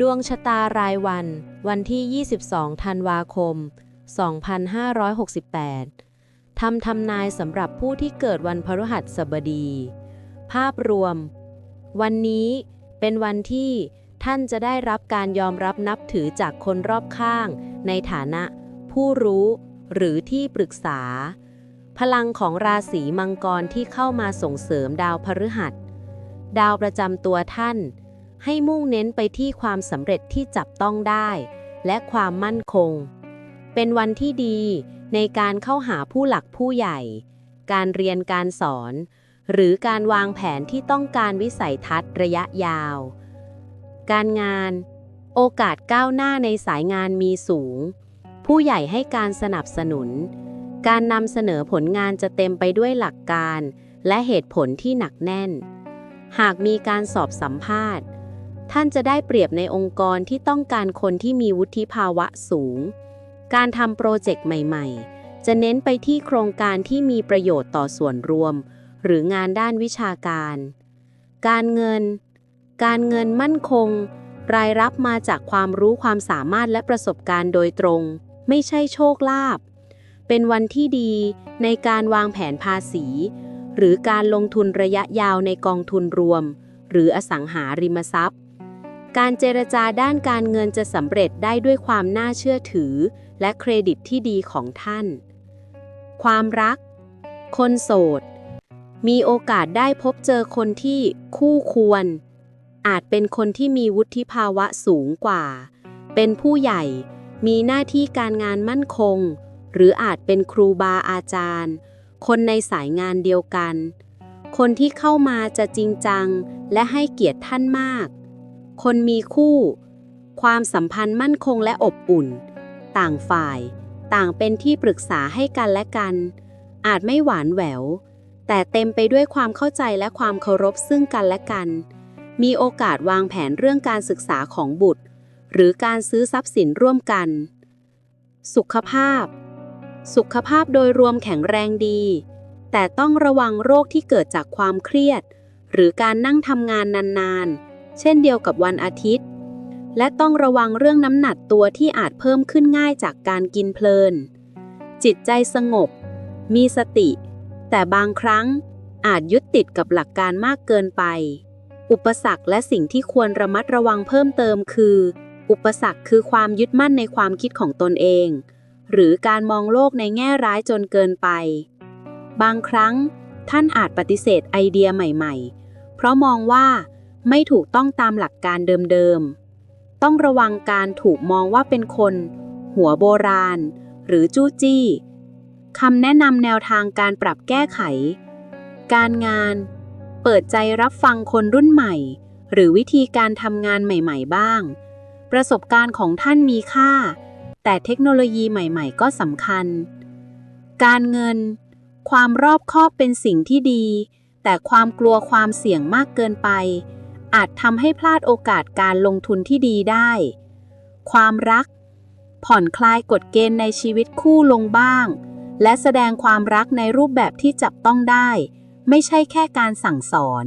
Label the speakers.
Speaker 1: ดวงชะตารายวัน วันที่ 22 ธันวาคม 2568 ทำทำนายสำหรับผู้ที่เกิดวันพฤหัสบดี ภาพรวม วันนี้เป็นวันที่ท่านจะได้รับการยอมรับนับถือจากคนรอบข้าง ในฐานะ ผู้รู้หรือที่ปรึกษา พลังของราศีมังกรที่เข้ามาส่งเสริมดาวพฤหัส ดาวประจำตัวท่าน ให้มุ่งเน้นไปที่ความสำเร็จที่จับต้องได้ และความมั่นคง เป็นวันที่ดีในการเข้าหาผู้หลักผู้ใหญ่ การเรียนการสอน หรือการวางแผนที่ต้องการวิสัยทัศน์ระยะยาว การงาน โอกาสก้าวหน้าในสายงานมีสูง ผู้ใหญ่ให้การสนับสนุน การนำเสนอผลงานจะเต็มไปด้วยหลักการ และเหตุผลที่หนักแน่น หากมีการสอบสัมภาษณ์ ท่านจะได้เปรียบในองค์กรที่ต้องการคนที่มีวุฒิภาวะสูง การทำโปรเจกต์ใหม่ ๆ จะเน้นไปที่โครงการที่มีประโยชน์ต่อส่วนรวม หรืองานด้านวิชาการ การเงิน การเงินมั่นคง รายรับมาจากความรู้ความสามารถและประสบการณ์โดยตรง ไม่ใช่โชคลาภ เป็นวันที่ดีในการวางแผนภาษี หรือการลงทุนระยะยาวในกองทุนรวม หรืออสังหาริมทรัพย์ การเจรจาด้านการเงินจะสำเร็จได้ด้วยความน่าเชื่อถือ และเครดิตที่ดีของท่าน ความรัก คนโสด มีโอกาสได้พบเจอคนที่คู่ควร อาจเป็นคนที่มีวุฒิภาวะสูงกว่า เป็นผู้ใหญ่ มีหน้าที่การงานมั่นคง หรืออาจเป็นครูบาอาจารย์ คนในสายงานเดียวกัน คนที่เข้ามาจะจริงจัง และให้เกียรติท่านมาก คนมีคู่ ความสัมพันธ์มั่นคงและอบอุ่น ต่างฝ่าย ต่างเป็นที่ปรึกษาให้กันและกัน อาจไม่หวานแหวว แต่เต็มไปด้วยความเข้าใจและความเคารพซึ่งกันและกัน มีโอกาสวางแผนเรื่องการศึกษาของบุตร หรือการซื้อทรัพย์สินร่วมกัน สุขภาพ สุขภาพโดยรวมแข็งแรงดี แต่ต้องระวังโรคที่เกิดจากความเครียด หรือการนั่งทำงานนานๆ เช่นเดียวกับวันอาทิตย์ และต้องระวังเรื่องน้ำหนักตัวที่อาจเพิ่มขึ้นง่ายจากการกินเพลิน จิตใจสงบ มีสติ แต่บางครั้งอาจยึดติดกับหลักการมากเกินไป อุปสรรคและสิ่งที่ควรระมัดระวังเพิ่มเติมคือ อุปสรรคคือความยึดมั่นในความคิดของตนเอง หรือการมองโลกในแง่ร้ายจนเกินไป บางครั้งท่านอาจปฏิเสธไอเดียใหม่ ๆ เพราะมองว่า ไม่ถูกต้องตามหลักการเดิมๆ ต้องระวังการถูกมองว่าเป็นคน หัวโบราณ หรือจู้จี้คำแนะนำแนวทางการปรับแก้ไข การงาน เปิดใจรับฟังคนรุ่นใหม่ หรือวิธีการทำงานใหม่ๆบ้าง ประสบการณ์ของท่านมีค่า แต่เทคโนโลยีใหม่ๆ ก็สำคัญ การเงิน ความรอบคอบเป็นสิ่งที่ดี แต่ความกลัวความเสี่ยงมากเกินไป อาจทำให้พลาดโอกาสการลงทุนที่ดีได้ ความรัก ผ่อนคลายกฎเกณฑ์ในชีวิตคู่ลงบ้าง และแสดงความรักในรูปแบบที่จับต้องได้ ไม่ใช่แค่การสั่งสอน